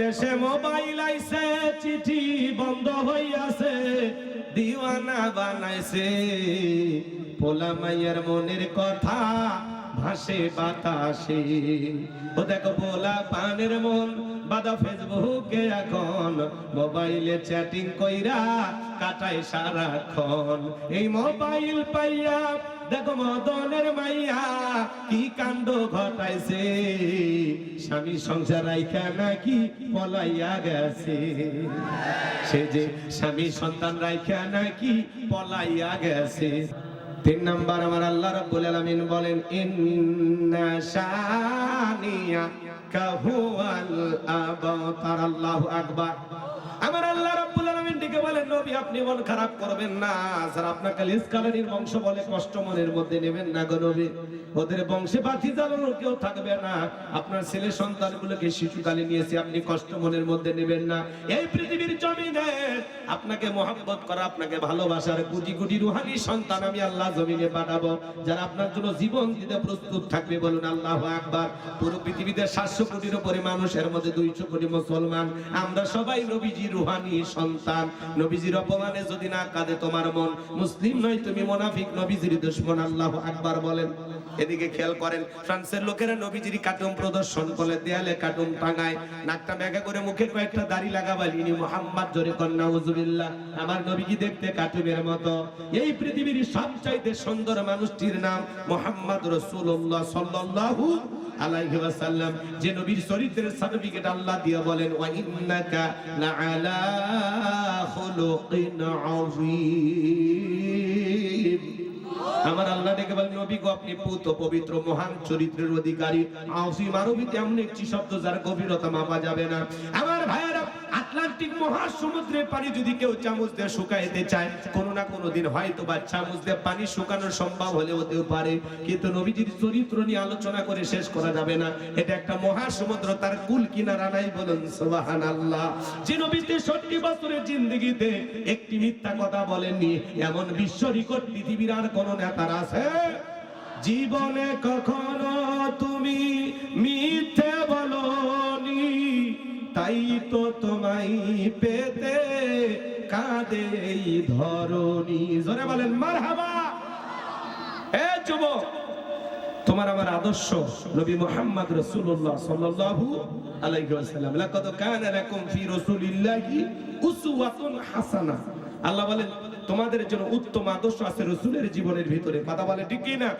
দেশে মোবাইল আইছে, চিঠি বন্ধ হইয়াছে, দিওয়ানা বানাইছে। পোলা মাইয়ার মনের কথা ভাসে বাতাসে। ও দেখো পোলা পানের মন, বাদা ফেসবুকে এখন। মোবাইলে চ্যাটিং কইরা কাটায় সারাক্ষণ। এই মোবাইল পাইয়া দেখো মদনের মাইয়া, কি কাণ্ড ঘটাইছে? স্বামী সংসার রাইখা নাকি পলাইয়া গেছে? সে যে স্বামী সন্তান রাইখা নাকি পলাইয়া গেছে? তিন নাম্বার আমার আল্লাহ রাব্বুল আলামিন বলেন, ইন্না শানিয়া কাহুয়াল আবতার। আল্লাহু আকবার। আমার আল্লাহ রাব্বুল বলেন নবী, আপনি মন খারাপ করবেন না। স্যার, আপনাকে লিসকালানির বংশ বলে কষ্ট মনের মধ্যে নেবেন না গো নবী। ওদের বংশে বাতি জ্বালানোর কেউ থাকবে না। আপনার ছেলে সন্তানগুলোকে শিশুকালে নিয়েছে, আপনি কষ্ট মনের মধ্যে নেবেন না। এই পৃথিবীর জমিনে আপনাকে মহাব্বত করা, আপনাকে ভালোবাসার কোটি কোটি রুহানি সন্তান আমি আল্লাহ জমিনে পাঠাবো। যারা আপনার জন্য জীবন দিতে প্রস্তুত থাকবে, বলুন, আল্লাহ আকবার। পুরো পৃথিবীতে সাতশো কোটির উপরে মানুষের মধ্যে দুইশো কোটি মুসলমান। আমরা সবাই নবীজি রুহানি সন্তান। নবীজির অপমানে যদি না কাঁদে তোমার মন। মুসলিম নয়, তুমি মোনাফিক। নবীজির দুশ্মন, আল্লাহ আকবার বলেন। এদিকে খেয়াল করেন, ফ্রান্সের লোকেরা নবীজির কার্টুন প্রদর্শন করে দেয়ালে কার্টুন টাঙায়, নাকটা মেঘা করে মুখে কয়েকটা দাড়ি লাগাবালি ইনি মোহাম্মদ, জোরে কন্যা হুজুবিল্লাহ আমার নবী কি দেখতে কার্টুনের মতো। এই পৃথিবীর সবচাইতে সুন্দর মানুষটির নাম মোহাম্মদ রসুল্লাহ সাল্লাল্লাহু আলাইহি ওয়াসাল্লাম, যে নবীর চরিত্রের সার্টিফিকেট আল্লাহ দিয়া বলেন, ওয়া ইন্নাকা লাআলা খুলুকিন আযীম। আমার আল্লাহ ডেকে বলেন, নবী গো, আপনি পুত, পবিত্র, মহান চরিত্রের অধিকারী আওসি মারবিতে এমন একটি শব্দ যার গভীরতা মাপা যাবে না। আমার ভাইয়েরা আটলান্টিক মহাসমুদ্রের পানি যদি কেউ চামচ দিয়ে শুকাইতে চায়, কোনো না কোনো দিন হয়তো বা চামচ দিয়ে পানি শুকানোর সম্ভব হলে হতেও পারে। কিন্তু নবীজির চরিত্র নিয়ে আলোচনা করে শেষ করা যাবে না। এটা একটা মহাসমুদ্র, তার কুল কিনারা নাই বলুন সুবাহান আল্লাহ যে নবী তেষট্টি বছরের জিন্দগিতে একটি মিথ্যা কথা বলেননি, এমন বিশ্ব রেকর্ড পৃথিবীর আর কোন নেতার আছে? জীবনে কখনো তুমি মিথ্যে বলনি, তাই তো তোমায় পেতে কাঁদে এই ধরনি জোরে বলেন মার হাবা এ যুবক, তোমার আমার আদর্শ নবী মুহাম্মদ রাসূলুল্লাহ সাল্লাল্লাহু আলাইহি ওয়াসাল্লাম। লাকাদ কানা লাকুম ফি রাসূলিল্লাহি উসওয়াতুন হাসানাহ। আল্লাহ বলেন তোমাদের জন্য উত্তম আদর্শ আছে রসুলের জীবনের ভিতরে। কথা বলে ঠিক না?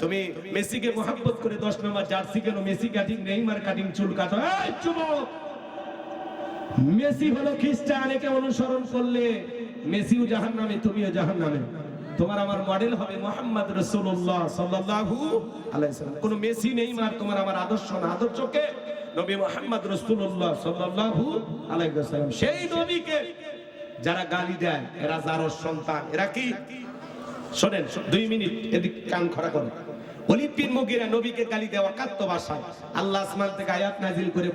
তুমি মেসিকে মোহাব্বত করে দশ নম্বর জার্সি কেন? মেসি কাটিং, নেইমার কাটিং, চুল কাটো। মেসি হলো খ্রিস্টান, একে অনুসরণ করলে মেসিও জাহান নামে তুমিও জাহান নামে তোমার আমার মডেল হবে মোহাম্মদ রসুল্লাহ সাল্লাল্লাহু আলাইহি সাল্লাম। কোনো মেসি নেই মার তোমার আমার আদর্শ না। আদর্শকে নবী মোহাম্মদ রসুল্লাহ সাল্লাল্লাহু আলাইহি সাল্লাম। সেই নবীকে যারা গালি দেয় এরা যারও সন্তান। এরা কি? শোনেন দুই মিনিট, এদিক কান খরা করে বিন মুগিরা নবীকে গালি দেওয়া আল্লাহ আসমান থেকে আয়াত নাজিল করে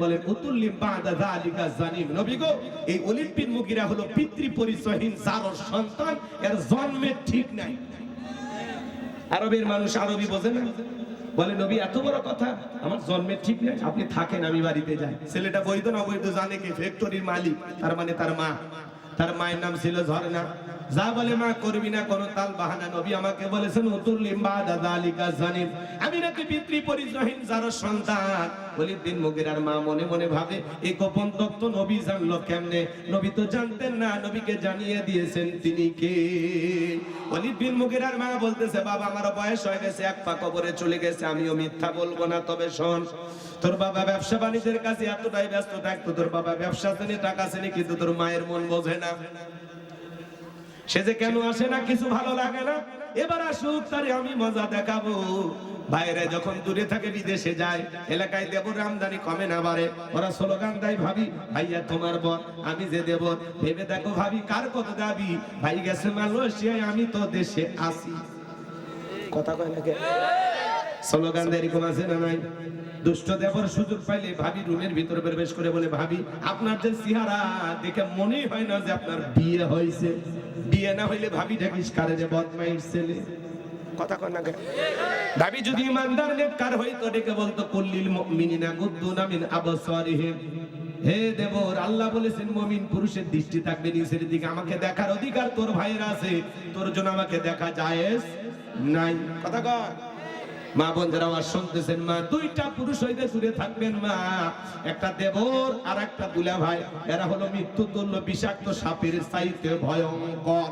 জানিম। নবী গো, এই বিন মুগিরা হলো পিতৃ পরিচয়হীন সন্তান, এর জন্মের ঠিক নাই। আরবের মানুষ আরবি বোঝে না। বলে, নবী, এত বড় কথা? আমার জন্মের ঠিক নাই। আপনি থাকেন, আমি বাড়িতে যাই। ছেলেটা বৈধ, না অবৈধ জানে কি? ফ্যাক্টরির মালিক, তার মানে তার মা। তার মায়ের নাম ছিল ঝর্ণা। যা বলে মা করবি না কোন তাল বাহানা নবী আমাকে বলেছেন উতুল্লিম বা দাদা আলিকা জানিম আমি নাকি পিতৃ পরিচয়হীন যার সন্তান। মা মনে মনে ভাবে গোপন তত্ত্ব নবী জানলো কেমনে? নবী তো জানতেন না, নবীকে জানিয়ে দিয়েছেন তিনি কে? মা বলতেছে, বাবা, আমার বয়স হয়ে গেছে, এক পা কবরে চলে গেছে, আমিও মিথ্যা বলব না, তবে শোন, তোর বাবা ব্যবসা বাণিজ্যের কাছে এতটাই ব্যস্ত থাকতো, তোর বাবা ব্যবসা শ্রেণি টাকা শ্রেণি কিন্তু তোর মায়ের মন বোঝে না। সে যে কেন আসে না কিছু ভালো লাগে না। এবার আসুক তারে আমি মজা দেখাবো। বাইরে যখন দূরে থাকে বিদেশে যায় এলাকায় দেব আমদানি কমে না বাড়ে। ওরা স্লোগান দেয় ভাবি ভাইয়া তোমার বর আমি যে দেব ভেবে দেখো ভাবি কার কত দাবি? ভাই গেছে মালয়েশিয়ায় আমি তো দেশে আসি। কথা কয় না স্লোগান দেয় এরকম আছে না নাই? দুষ্ট দেবর সুযোগ পাইলে ভাবি রুমের ভিতরে প্রবেশ করে বলে, ভাবি, আপনার যে চেহারা দেখে মনেই হয় না যে আপনার বিয়ে হয়েছে। বিয়ে না হইলে ভাবি দেখিস কারে যে বদমাইশ ছেলে। কথা যদি ইমানদার, নেককার হইতো বলতো হে দেবর, আল্লাহ বলেছেন, মমিন পুরুষের দৃষ্টি থাকবে দিকে। আমাকে দেখার অধিকার তোর ভাইয়ের আছে। তোর জন্য আমাকে দেখা জায়েজ নাই। কথা কয় মা বোন যারা আমার শুনতেছেন মা, দুইটা পুরুষ হইতে দূরে থাকবেন মা। একটা দেবর আর একটা দুলা ভাই এরা হলো মৃত্যু তুল্য বিষাক্ত সাপের চাইতে ভয়ঙ্কর।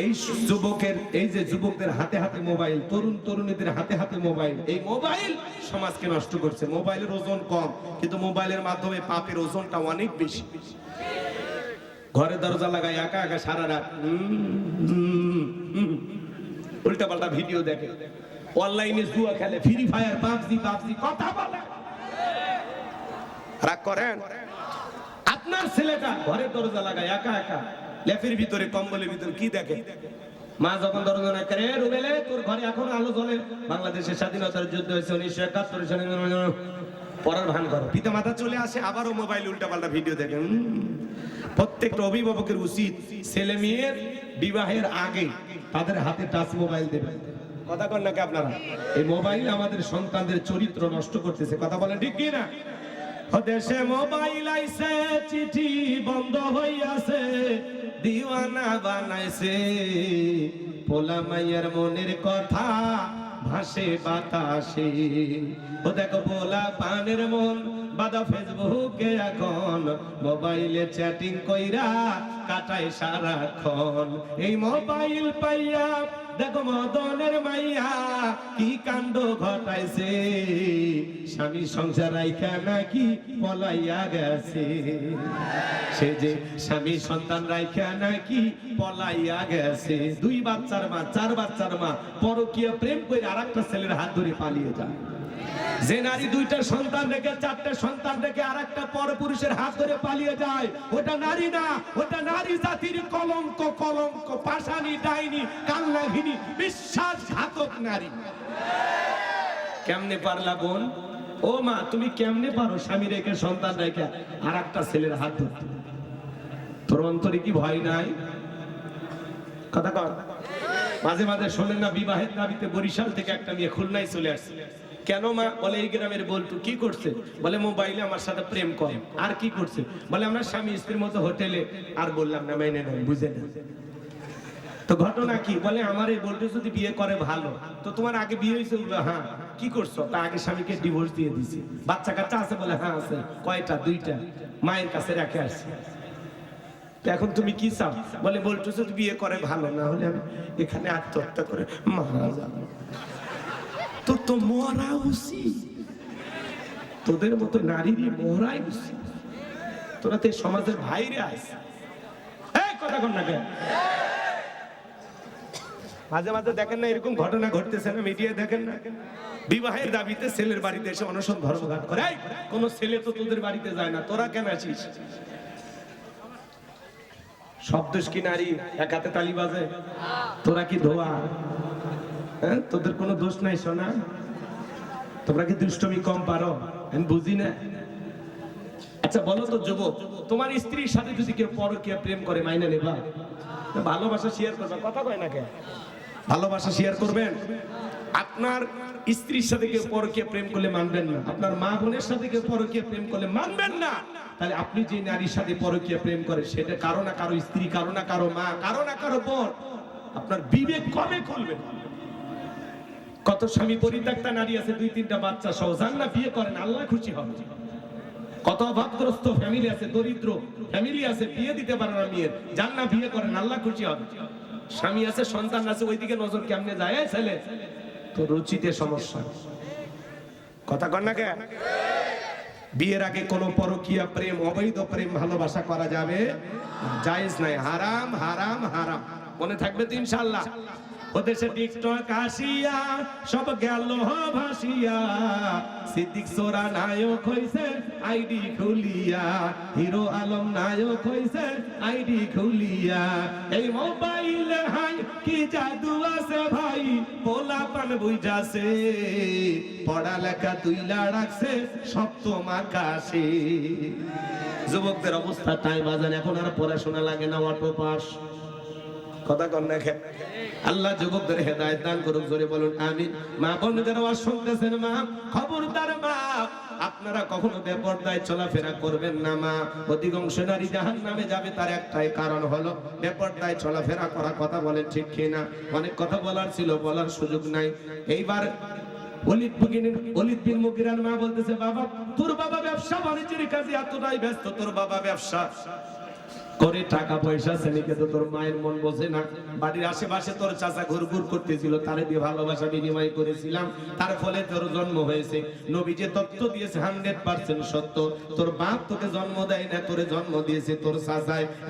এই যুবকের, এই যে যুবকদের হাতে হাতে মোবাইল, তরুণ তরুণীদের হাতে হাতে মোবাইল, এই মোবাইল সমাজকে নষ্ট করছে। মোবাইলের ওজন কম, কিন্তু মোবাইলের মাধ্যমে পাপের ওজনটা অনেক বেশি। ঘরে দরজা লাগায় একা একা সারা রাত। উল্টা পাল্টা ভিডিও দেখে। অনলাইনে জুয়া খেলে, ফ্রি ফায়ার, পাবজি পাবজি, কথা বলে। রাগ করেন? আপনার ছেলেটা ঘরের দরজা লাগায় একা একা। লেফের ভিতরে কম্বলের ভিতরে কি দেখে? মা যখন দরজা না করে রুবেলে তোর ঘরে এখন আলো জ্বলে। বাংলাদেশের স্বাধীনতার যুদ্ধ হয়েছে উনিশশো একাত্তর সালে। পড়ার ভান করো। পিতা মাতা চলে আসে আবারও মোবাইল উল্টা পাল্টা ভিডিও দেখেন প্রত্যেকটা অভিভাবকের উচিত ছেলে মেয়ের বিবাহের আগে তাদের হাতে টাচ মোবাইল দেবে। কথা কন নাকি আপনারা? এই মোবাইল আমাদের সন্তানদের চরিত্র নষ্ট করতেছে কথা বলেন ঠিক কি না দেশে মোবাইল আইছে চিঠি বন্ধ হইয়াছে। দিওয়ানা বানাইছে। পোলা মাইয়ার মনের কথা ভাসে বাতাসে। ও দেখো পোলা পানের মন, বাদা ফেসবুকে এখন। মোবাইলে চ্যাটিং কইরা কাটায় সারাক্ষণ। এই মোবাইল পাইয়া দেখো মদনের মাইয়া, কি কাণ্ড ঘটাইছে? স্বামী সংসার রাইখা নাকি পলাইয়া গেছে? সে যে স্বামী সন্তান রাইখা নাকি পলাইয়া গেছে? দুই বাচ্চার মা, চার বাচ্চার মা, পরকীয় প্রেম করে আর ছেলের হাত ধরে পালিয়ে যায়। যে নারী দুইটা সন্তান রেখে, চারটে সন্তান রেখে আর একটা পরপুরুষের হাত ধরে পালিয়ে যায়, ওটা নারী না, ওটা নারী জাতির কলঙ্ক কলঙ্ক, পাশানি, ডাইনি কাল্লাঘিনী বিশ্বাসঘাতক নারী। কেমনে পারলা বোন? ও মা, তুমি কেমনে পারো স্বামী রেখে, সন্তান রেখে আর একটা ছেলের হাত ধরতে? তোর অন্তরে কি ভয় নাই? কথা কর। মাঝে মাঝে শোনেন না, বিবাহের দাবিতে বরিশাল থেকে একটা মেয়ে খুলনায় চলে আসছে। কেন মা? বলে, এই গ্রামের বলটু কি করছে? বলে, মোবাইলে আমার সাথে প্রেম করে। আর কি করছে? বলে, আমরা স্বামী স্ত্রীর মতো হোটেলে। আর বললাম, না, মেনে নেন, বুঝে না তো ঘটনা কি? বলে, আমার এই বলটু যদি বিয়ে করে, ভালো। তো তোমার আগে বিয়ে হয়েছে? হ্যাঁ। কি করছ? তা আগে স্বামীকে ডিভোর্স দিয়ে দিছি। বাচ্চা কাচ্চা আছে? বলে হ্যাঁ আছে। কয়টা? দুইটা। মায়ের কাছে রেখে আসছি। এখন তুমি কি চাও? বলে যদি বিয়ে করে, ভালো। না হলে আমি এখানে আত্মহত্যা করে মারা যাব। তোর তো মরা উচিত তোদের মতো নারীরই মরাই উচিত তোরা তো সমাজের ভাইরে আস কথা কর না কেন? মাঝে মাঝে দেখেন না, এরকম ঘটনা ঘটতেছে না মিডিয়া দেখেন না। বিবাহের দাবিতে ছেলের বাড়িতে এসে অনশন ধর্মঘাট করে। কোনো ছেলে তো তোদের বাড়িতে যায় না, তোরা কেন আছিস সব দোষ কি নারী, এক হাতে তালি বাজে। তোরা কি ধোয়া? হ্যাঁ তোদের কোনো দোষ নাই, সোনা। তোমরা কি দুষ্টমি কম পারো? বুঝি না। আচ্ছা বলো তো, যুবক, তোমার স্ত্রীর সাথে যদি কেউ পরকীয়া প্রেম করে, মাইনে নেবা? ভালোবাসা শেয়ার করবা। কথা কয় না কে ভালোবাসা শেয়ার করবেন? আপনার স্ত্রীর সাথে কেউ পরকীয়া প্রেম করলে মানবেন না। আপনার মা বোনের সাথে কেউ পরকীয়া প্রেম করলে মানবেন না। তাহলে আপনি যে নারীর সাথে পরকীয়া প্রেম করে, সেটা কারও না কারও স্ত্রী, কারও না কারও মা, কারও না কারও বোন, আপনার বিবেক কবে খুলবে? কত স্বামী পরিত্যক্তা নারী আছে, দুই, তিনটা বাচ্চা সহ। যান না বিয়ে করেন, আল্লাহ খুশি হবে। কত অভাবগ্রস্ত ফ্যামিলি আছে, দরিদ্র ফ্যামিলি আছে, বিয়ে দিতে পারে না মেয়ের। যান না বিয়ে করেন, আল্লাহ খুশি হবে। স্বামী আছে, সন্তান আছে, ওইদিকে নজর কেমনে যায়? ছেলে তো রুচিতে সমস্যা। কথা কর না বিয়ের আগে কোনো পরকীয়া প্রেম, অবৈধ প্রেম ভালোবাসা করা যাবে জায়েজ নাই, হারাম হারাম হারাম। মনে থাকবে তো ইনশাআল্লাহ। ওদেশে টিকটক আসিয়া, সব গেল ভাসিয়া। সিদ্দিক সোরা নায়ক হইছে, আইডি খুলিয়া। হিরো আলম নায়ক হইছে, আইডি খুলিয়া। এই মোবাইল হাই, কি জাদু আছে ভাই? পোলা পান বুঝাছে। পড়ালেখা তুইলা রাখছে সপ্তম আকাশে যুবকদের অবস্থা তাই বাজান এখন আর পড়াশোনা লাগে না, অটো পাস। কথা কন না আল্লাহ যুবকদের হেদায়েত দান করুক, জোরে বলুন, আমিন। মা বোনদের আওয়াজ শুনতেছেন, মা? খবরদার, মা। আপনারা কখনো বেপরদায় চলাফেরা করবেন না, মা। অধিকাংশ নারী জাহান নামে যাবে, তার একটাই কারণ হলো বেপরদায় চলাফেরা করা। কথা বলেন ঠিক কিনা অনেক কথা বলার ছিল, বলার সুযোগ নাই। এইবার মা বলতেছে, বাবা, তোর বাবা ব্যবসা বাণিজ্যের কাজে এতটাই ব্যস্ত, তোর বাবা ব্যবসা করে টাকা পয়সা শ্রেণীকে তো তোর মায়ের মন বসে না। বাড়ির আশেপাশে তোর চাচা ঘুর ঘুর করতেছিল, তার দিয়ে ভালোবাসা বিনিময় করেছিলাম। তার ফলে তোর জন্ম হয়েছে। নবী যে তত্ত্ব দিয়েছে হান্ড্রেড পার্সেন্ট সত্য। তোর বাপ তোকে জন্ম দেয় না, তোরে জন্ম দিয়েছে তোর চাচায়।